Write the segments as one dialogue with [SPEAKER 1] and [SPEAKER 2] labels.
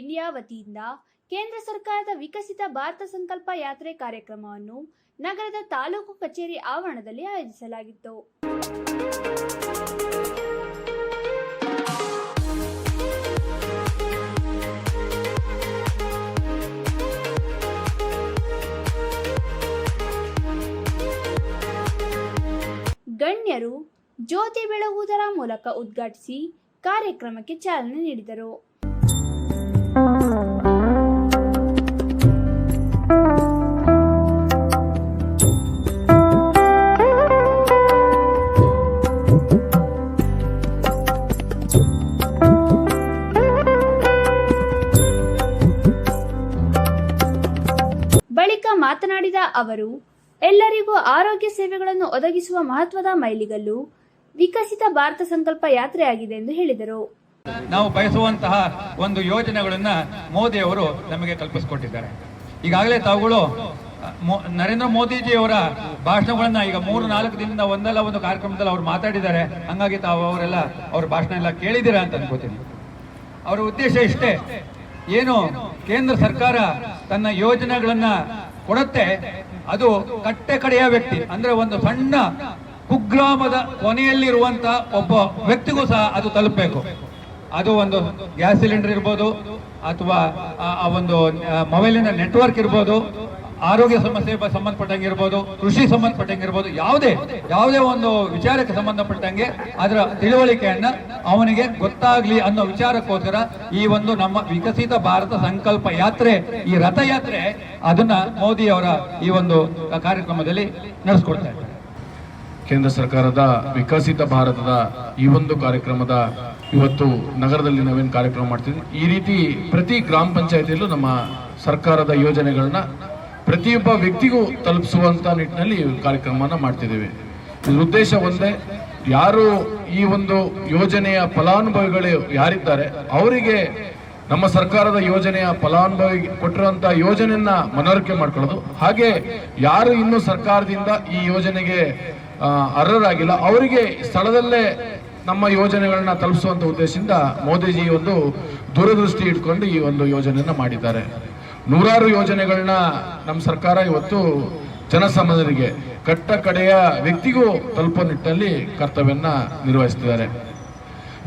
[SPEAKER 1] India ವತಿಯಿಂದ ಕೇಂದ್ರ ಸರ್ಕಾರದ ವಿಕಸಿತ ಭಾರತ ಸಂಕಲ್ಪ ಯಾತ್ರೆ ಕಾರ್ಯಕ್ರಮವನ್ನು ನಗರದ ತಾಲೂಕು ಕಚೇರಿ ಆವರಣದಲ್ಲಿ ಆಯೋಜಿಸಲಾಗಿತ್ತು. ಗಣ್ಯರು ಜ್ಯೋತಿ ಬೆಳಗುವುದರ ಮೂಲಕ ಉದ್ಘಾಟಿಸಿ ಕಾರ್ಯಕ್ರಮಕ್ಕೆ ಚಾಲನೆ ನೀಡಿದರು. ಮಾತನಾಡಿದ ಅವರು, ಎಲ್ಲರಿಗೂ ಆರೋಗ್ಯ ಸೇವೆಗಳನ್ನು ಒದಗಿಸುವ ಮಹತ್ವದ ಮೈಲಿಗಲ್ಲು ವಿಕಸಿತ ಭಾರತ ಸಂಕಲ್ಪ ಯಾತ್ರೆಯಾಗಿದೆ ಎಂದು ಹೇಳಿದರು.
[SPEAKER 2] ನಾವು ಬಯಸುವಂತಹ ಒಂದು ಯೋಜನೆಗಳನ್ನ ಮೋದಿ ಅವರು ನಮಗೆ ಕಲ್ಪಿಸಿಕೊಟ್ಟಿದ್ದಾರೆ. ಈಗಾಗಲೇ ತಾವುಗಳು ನರೇಂದ್ರ ಮೋದಿಜಿ ಮೋದಿಜಿಯವರ ಭಾಷಣಗಳನ್ನ ಈಗ ಮೂರು ನಾಲ್ಕು ದಿನದಿಂದ ಒಂದಲ್ಲ ಒಂದು ಕಾರ್ಯಕ್ರಮದಲ್ಲಿ ಅವ್ರು ಮಾತಾಡಿದ್ದಾರೆ. ಹಂಗಾಗಿ ತಾವು ಅವರೆಲ್ಲ ಅವ್ರ ಭಾಷಣ ಎಲ್ಲ ಕೇಳಿದ್ದೀರಾ ಅಂತ ಅನ್ಕೋತೀನಿ. ಅವರ ಉದ್ದೇಶ ಇಷ್ಟೇ. ಏನು, ಕೇಂದ್ರ ಸರ್ಕಾರ ತನ್ನ ಯೋಜನೆಗಳನ್ನ ಕೊಡುತ್ತೆ. ಅದು ಕಟ್ಟೆ ಕಡೆಯ ವ್ಯಕ್ತಿ, ಅಂದ್ರೆ ಒಂದು ಸಣ್ಣ ಕುಗ್ರಾಮದ ಕೊನೆಯಲ್ಲಿರುವಂತ ಒಬ್ಬ ವ್ಯಕ್ತಿಗೂ ಸಹ ಅದು ತಲುಪಬೇಕು. ಅದು ಒಂದು ಗ್ಯಾಸ್ ಸಿಲಿಂಡರ್ ಇರ್ಬೋದು, ಅಥವಾ ಆ- ಒಂದು ಮೊಬೈಲಿನ ನೆಟ್ವರ್ಕ್ ಇರ್ಬೋದು ಆರೋಗ್ಯ ಸಮಸ್ಯೆ ಸಂಬಂಧಪಟ್ಟಂಗೆ ಇರ್ಬೋದು ಕೃಷಿ ಸಂಬಂಧಪಟ್ಟಂಗೆ ಇರ್ಬೋದು ಯಾವುದೇ ಯಾವುದೇ ಒಂದು ವಿಚಾರಕ್ಕೆ ಸಂಬಂಧಪಟ್ಟಂಗೆ ಅದರ ತಿಳುವಳಿಕೆಯನ್ನ ಅವನಿಗೆ ಗೊತ್ತಾಗ್ಲಿ ಅನ್ನೋ ವಿಚಾರಕ್ಕೋಸ್ಕರ ಈ ಒಂದು ನಮ್ಮ ವಿಕಸಿತ ಭಾರತ ಸಂಕಲ್ಪ ಯಾತ್ರೆ, ಈ ರಥಯಾತ್ರೆ ಅದನ್ನ ಮೋದಿ ಅವರ ಈ ಒಂದು ಕಾರ್ಯಕ್ರಮದಲ್ಲಿ ನಡೆಸ್ಕೊಡ್ತಾ ಇದ್ದಾರೆ.
[SPEAKER 3] ಕೇಂದ್ರ ಸರ್ಕಾರದ ವಿಕಸಿತ ಭಾರತದ ಈ ಒಂದು ಕಾರ್ಯಕ್ರಮದ ಇವತ್ತು ನಗರದಲ್ಲಿ ನಾವೇನು ಕಾರ್ಯಕ್ರಮ ಮಾಡ್ತೀವಿ ಈ ರೀತಿ ಪ್ರತಿ ಗ್ರಾಮ ಪಂಚಾಯತಿಯಲ್ಲೂ ನಮ್ಮ ಸರ್ಕಾರದ ಯೋಜನೆಗಳನ್ನ ಪ್ರತಿಯೊಬ್ಬ ವ್ಯಕ್ತಿಗೂ ತಲುಪಿಸುವಂತ ನಿಟ್ಟಿನಲ್ಲಿ ಕಾರ್ಯಕ್ರಮವನ್ನು ಮಾಡ್ತಿದ್ದೇವೆ. ಇದ್ರ ಉದ್ದೇಶ ಒಂದೇ, ಯಾರು ಈ ಒಂದು ಯೋಜನೆಯ ಫಲಾನುಭವಿಗಳು ಯಾರಿದ್ದಾರೆ, ಅವರಿಗೆ ನಮ್ಮ ಸರ್ಕಾರದ ಯೋಜನೆಯ ಫಲಾನುಭವಿ ಕೊಟ್ಟಿರುವಂತಹ ಯೋಜನೆಯನ್ನ ಮನವರಿಕೆ ಮಾಡ್ಕೊಳ್ಳೋದು. ಹಾಗೆ ಯಾರು ಇನ್ನು ಸರ್ಕಾರದಿಂದ ಈ ಯೋಜನೆಗೆ ಅರ್ಹರಾಗಿಲ್ಲ, ಅವರಿಗೆ ಸ್ಥಳದಲ್ಲೇ ನಮ್ಮ ಯೋಜನೆಗಳನ್ನ ತಲುಪಿಸುವಂತ ಉದ್ದೇಶದಿಂದ ಮೋದಿಜಿ ಒಂದು ದೂರದೃಷ್ಟಿ ಇಟ್ಕೊಂಡು ಈ ಒಂದು ಯೋಜನೆಯನ್ನ ಮಾಡಿದ್ದಾರೆ. ನೂರಾರು ಯೋಜನೆಗಳನ್ನ ನಮ್ಮ ಸರ್ಕಾರ ಇವತ್ತು ಜನಸಾಮಾನ್ಯರಿಗೆ ಕಟ್ಟ ಕಡೆಯ ವ್ಯಕ್ತಿಗೂ ತಲುಪೋ ನಿಟ್ಟಿನಲ್ಲಿ ಕರ್ತವ್ಯನ ನಿರ್ವಹಿಸ್ತಿದ್ದಾರೆ.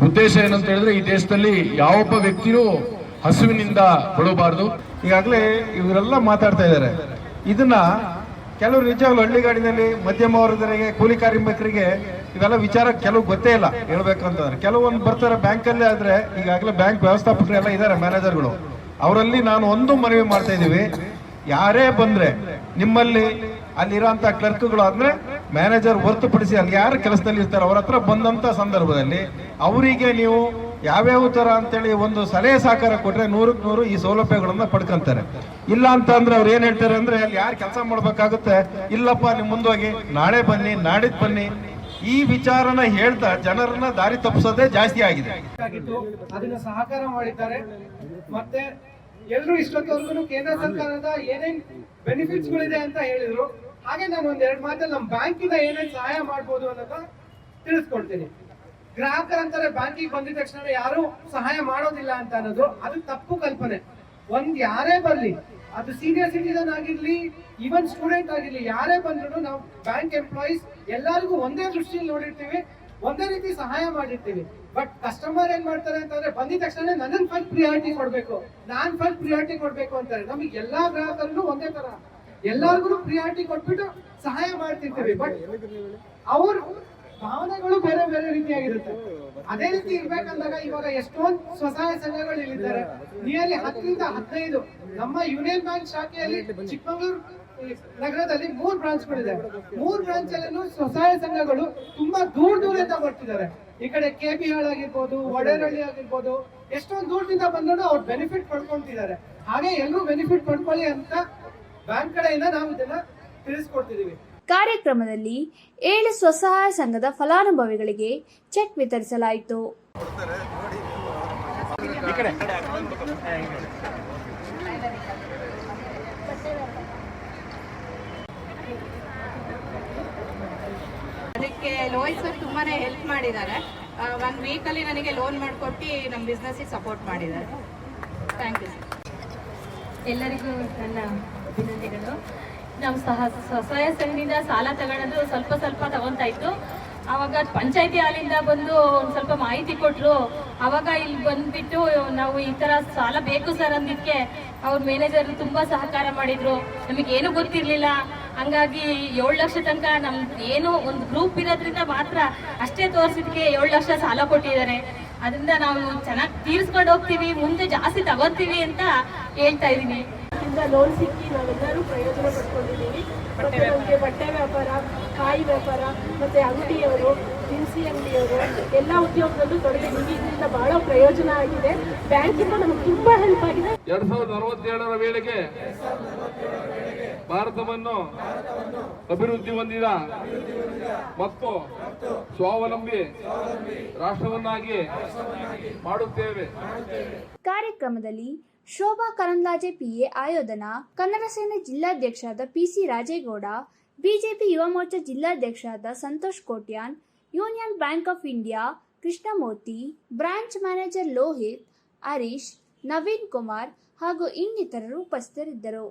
[SPEAKER 3] ಉದ್ದೇಶ ಏನಂತ ಹೇಳಿದ್ರೆ ಈ ದೇಶದಲ್ಲಿ ಯಾವೊಬ್ಬ ವ್ಯಕ್ತಿಯೂ ಹಸುವಿನಿಂದ ಕೊಡಬಾರದು
[SPEAKER 4] ಈಗಾಗಲೇ ಇವರೆಲ್ಲ ಮಾತಾಡ್ತಾ ಇದ್ದಾರೆ. ಇದನ್ನ ಕೆಲವರು ನಿಜವಾಗ್ಲೂ ಹಳ್ಳಿಗಾಡಿನಲ್ಲಿ ಮಧ್ಯಮ ವರ್ಗದವರಿಗೆ, ಕೂಲಿ ಕಾರ್ಮಿಕರಿಗೆ ಇವೆಲ್ಲ ವಿಚಾರ ಕೆಲವು ಗೊತ್ತೇ ಇಲ್ಲ, ಹೇಳ್ಬೇಕಂತಂದ್ರೆ. ಕೆಲವೊಂದು ಬರ್ತಾರೆ ಬ್ಯಾಂಕಲ್ಲೇ ಆದರೆ ಈಗಾಗಲೇ ಬ್ಯಾಂಕ್ ವ್ಯವಸ್ಥಾಪಕರು ಎಲ್ಲ ಇದ್ದಾರೆ, ಮ್ಯಾನೇಜರ್ಗಳು. ಅವರಲ್ಲಿ ನಾನು ಒಂದು ಮನವಿ ಮಾಡ್ತಾ ಇದ್ದೀವಿ. ಯಾರೇ ಬಂದ್ರೆ ನಿಮ್ಮಲ್ಲಿ ಅಲ್ಲಿರೋಂಥ ಕ್ಲರ್ಕ್ಗಳು ಅಂದ್ರೆ ಮ್ಯಾನೇಜರ್ ಹೊರತುಪಡಿಸಿ ಅಲ್ಲಿ ಯಾರು ಕೆಲಸದಲ್ಲಿ ಇರ್ತಾರೆ, ಅವ್ರ ಹತ್ರ ಬಂದಂತ ಸಂದರ್ಭದಲ್ಲಿ ಅವರಿಗೆ ನೀವು ಯಾವ್ಯಾವ ತರ ಅಂತೇಳಿ ಒಂದು ಸಲಹೆ ಸಹಕಾರ ಕೊಟ್ಟರೆ ನೂರಕ್ಕೆ ನೂರು ಈ ಸೌಲಭ್ಯಗಳನ್ನ ಪಡ್ಕೊಂತಾರೆ. ಇಲ್ಲ ಅಂತ ಅಂದ್ರೆ ಅವ್ರು ಏನ್ ಹೇಳ್ತಾರೆ ಅಂದ್ರೆ ಅಲ್ಲಿ ಯಾರು ಕೆಲಸ ಮಾಡ್ಬೇಕಾಗುತ್ತೆ, ಇಲ್ಲಪ್ಪ, ನೀವು ಮುಂದೋಗಿ ನಾಳೆ ಬನ್ನಿ, ನಾಡಿದ್ ಬನ್ನಿ. ಈ ವಿಚಾರನ ಹೇಳ್ತಾ ಜನರನ್ನ ದಾರಿ ತಪ್ಪಿಸೋದೇ ಜಾಸ್ತಿ ಆಗಿದೆ.
[SPEAKER 5] ಸಹಕಾರ ಮಾಡಿದ್ದಾರೆ. ಮತ್ತೆ ಎಲ್ಲರೂ ಇಷ್ಟೊತ್ತವರೆಗೂ ಕೇಂದ್ರ ಸರ್ಕಾರದ ಏನೇನ್ ಬೆನಿಫಿಟ್ಸ್ ಗಳಿದೆ ಅಂತ ಹೇಳಿದ್ರು. ಹಾಗೆ ನಾನು ಒಂದ್ ಎರಡ್ ಮಾತಲ್ಲಿ ನಮ್ಮ ಬ್ಯಾಂಕಿಂದ ಏನೇನ್ ಸಹಾಯ ಮಾಡ್ಬೋದು ಅನ್ನೋದ ತಿಳಿಸ್ಕೊಡ್ತೀನಿ. ಗ್ರಾಹಕರ ಅಂತಾರೆ ಬ್ಯಾಂಕಿಗೆ ಬಂದಿದ ತಕ್ಷಣ ಯಾರು ಸಹಾಯ ಮಾಡೋದಿಲ್ಲ ಅಂತ ಅನ್ನೋದು, ಅದು ತಪ್ಪು ಕಲ್ಪನೆ. ಒಂದ್ ಯಾರೇ ಬರ್ಲಿ, ಅದು ಸೀನಿಯರ್ ಸಿಟಿಸನ್ ಆಗಿರ್ಲಿ, ಈವನ್ ಸ್ಟೂಡೆಂಟ್ ಆಗಿರ್ಲಿ, ಯಾರೇ ಬಂದ್ರು ನಾವು ಬ್ಯಾಂಕ್ ಎಂಪ್ಲಾಯೀಸ್ ಎಲ್ಲರಿಗೂ ಒಂದೇ ದೃಷ್ಟಿಯಲ್ಲಿ ನೋಡಿರ್ತೀವಿ, ಒಂದೇ ರೀತಿ ಸಹಾಯ ಮಾಡಿರ್ತೀವಿ. ಬಟ್ ಕಸ್ಟಮರ್ ಏನ್ ಮಾಡ್ತಾರೆ ಅಂತಂದ್ರೆ, ಬಂದಿದ ತಕ್ಷಣ ನನ್ನ ಫಸ್ಟ್ ಪ್ರಿಯಾರಿಟಿ ಕೊಡ್ಬೇಕು. ನಾನ್ ಫಸ್ಟ್ ಪ್ರಿಯಾರಿಟಿ ಕೊಡ್ಬೇಕು ಅಂತಾರೆ. ನಮಗೆ ಎಲ್ಲಾ ಗ್ರಾಹಕರನ್ನು ಒಂದೇ ತರ. ಎಲ್ಲಾರ್ಗು ಪ್ರಿಯಾರಿಟಿ ಕೊಟ್ಬಿಟ್ಟು ಸಹಾಯ ಮಾಡ್ತಿರ್ತೀವಿ. ಬಟ್ ಅವ್ರ ಭಾವನೆಗಳು ಬೇರೆ ಬೇರೆ ರೀತಿಯಾಗಿರುತ್ತೆ. ಅದೇ ರೀತಿ ಇರ್ಬೇಕಂದಾಗ ಇವಾಗ ಎಷ್ಟೊಂದು ಸ್ವಸಹಾಯ ಸಂಘಗಳು ಇಲ್ಲಿದ್ದಾರೆ. ನಿಯರ್ಲಿ ಹತ್ತರಿಂದ ಹದಿನೈದು ನಮ್ಮ ಯೂನಿಯನ್ ಬ್ಯಾಂಕ್ ಶಾಖೆಯಲ್ಲಿ ಚಿಕ್ಕಮಗಳೂರು ನಗರದಲ್ಲಿ ಮೂರ್ ಬ್ರಾಂಚ್ಗಳಿದೆ ಮೂರ್ ಬ್ರಾಂಚ್ ಅಲ್ಲೂ ಸ್ವಸಹಾಯ ಸಂಘಗಳು ತುಂಬಾ ದೂರ ದೂರದಿಂದ ಬರ್ತಿದ್ದಾರೆ ಈ ಕಡೆ ಕೆ ಬಿ ಹಾಳ್ ಆಗಿರ್ಬೋದು ಒಡೇರಳ್ಳಿ ಆಗಿರ್ಬೋದು ಎಷ್ಟೊಂದು ದೂರದಿಂದ ಬಂದ್ರು ಅವ್ರು ಬೆನಿಫಿಟ್ ಪಡ್ಕೊಂತಿದ್ದಾರೆ ಹಾಗೆ ಎಲ್ಲರೂ ಬೆನಿಫಿಟ್ ಪಡ್ಕೊಳ್ಳಿ ಅಂತ ಬ್ಯಾಂಕ್ ಕಡೆಯಿಂದ ನಾವು ಇದನ್ನ ತಿಳಿಸ್ಕೊಡ್ತಿದೀವಿ.
[SPEAKER 1] ಕಾರ್ಯಕ್ರಮದಲ್ಲಿ ಏಳು ಸ್ವಸಹಾಯ ಸಂಘದ ಫಲಾನುಭವಿಗಳಿಗೆ ಚೆಕ್ ವಿತರಿಸಲಾಯಿತು.
[SPEAKER 6] ಅದಕ್ಕೆ ತುಂಬಾ ಹೆಲ್ಪ್ ಮಾಡಿದ್ದಾರೆ. ಒನ್ ವೀಕಲ್ಲಿ ನನಗೆ ಲೋನ್ ಮಾಡಿಕೊಟ್ಟು ನಮ್ಮ ಬಿಸ್ನೆಸ್ಸಿಗೆ ಸಪೋರ್ಟ್ ಮಾಡಿದ್ದಾರೆ. ಥ್ಯಾಂಕ್ ಯು ಎಲ್ಲರಿಗೂ ನನ್ನ ಅಭಿನಂದನೆಗಳು. ನಾವು ಸಹ ಸ್ವಸಹಾಯ ಸಂಘದಿಂದ ಸಾಲ ತಗೊಳ್ಳೋದು ಸ್ವಲ್ಪ ಸ್ವಲ್ಪ ತಗೊಂತಾ ಇತ್ತು. ಆವಾಗ ಪಂಚಾಯತಿ ಹಾಲಿಂದ ಬಂದು ಒಂದು ಸ್ವಲ್ಪ ಮಾಹಿತಿ ಕೊಟ್ಟರು ಆವಾಗ ಇಲ್ಲಿ ಬಂದ್ಬಿಟ್ಟು ನಾವು ಈ ಥರ ಸಾಲ ಬೇಕು ಸರ್ ಅಂದಿದ್ದಕ್ಕೆ ಅವ್ರ ಮ್ಯಾನೇಜರ್ ತುಂಬ ಸಹಕಾರ ಮಾಡಿದ್ರು. ನಮಗೇನು ಗೊತ್ತಿರಲಿಲ್ಲ. ಹಂಗಾಗಿ ಏಳು ಲಕ್ಷ ತನಕ ನಮ್ದು ಏನು ಒಂದು ಗ್ರೂಪ್ ಇರೋದ್ರಿಂದ ಮಾತ್ರ ಅಷ್ಟೇ ತೋರಿಸಿದ್ಕೆ ಏಳು ಲಕ್ಷ ಸಾಲ ಕೊಟ್ಟಿದ್ದಾರೆ. ಅದರಿಂದ ನಾವು ಚೆನ್ನಾಗಿ ತೀರಿಸ್ಕೊಂಡು ಹೋಗ್ತೀವಿ ಮುಂದೆ ಜಾಸ್ತಿ ತಗೋತೀವಿ ಅಂತ ಹೇಳ್ತಾ ಇದ್ದೀನಿ.
[SPEAKER 7] ಇಂದ ಲೋನ್ ಸಿಕ್ಕಿ ನಾವೆಲ್ಲರೂ ಪ್ರಯೋಜನ ಪಡ್ಕೊಂಡಿದ್ದೀವಿ. ಬಟ್ಟೆ ವ್ಯಾಪಾರ ಕಾಯಿ ವ್ಯಾಪಾರ ಮತ್ತೆ ಅಂಗಡಿಯವರು ದಿನಸಿ ಅಂಗಡಿಯವರು ಎಲ್ಲ ಉದ್ಯೋಗದಲ್ಲೂ ತೊಡಗಿದ್ದೀವಿ ಇದರಿಂದ ಬಹಳ ಪ್ರಯೋಜನ ಆಗಿದೆ. ಬ್ಯಾಂಕಿಂದ ನಮಗೆ ತುಂಬಾ ಹೆಲ್ಪ್ ಆಗಿದೆ.
[SPEAKER 8] ಎರಡ್ ಸಾವಿರದ ಅರವತ್ತೇಳರ ವೇಳೆಗೆ ಭಾರತವನ್ನು ಅಭಿವೃದ್ಧಿ ಹೊಂದಿದ ಮತ್ತು ಸ್ವಾವಲಂಬಿ ರಾಷ್ಟ್ರವನ್ನಾಗಿ ಮಾಡುತ್ತೇವೆ.
[SPEAKER 1] ಕಾರ್ಯಕ್ರಮದಲ್ಲಿ ಶೋಭಾ ಕರಂದ್ಲಾಜೆ ಪಿಎ ಆಯೋಧನ ಕನ್ನಡ ಸೇನೆ ಜಿಲ್ಲಾಧ್ಯಕ್ಷರಾದ PC Rajegowda BJP Yuva Morcha ಜಿಲ್ಲಾಧ್ಯಕ್ಷರಾದ Santosh Kotian union bank of India Krishnamurthy branch manager Lohith Harish Naveen Kumar ಹಾಗೂ ಇನ್ನಿತರರು ಉಪಸ್ಥಿತರಿದ್ದರು.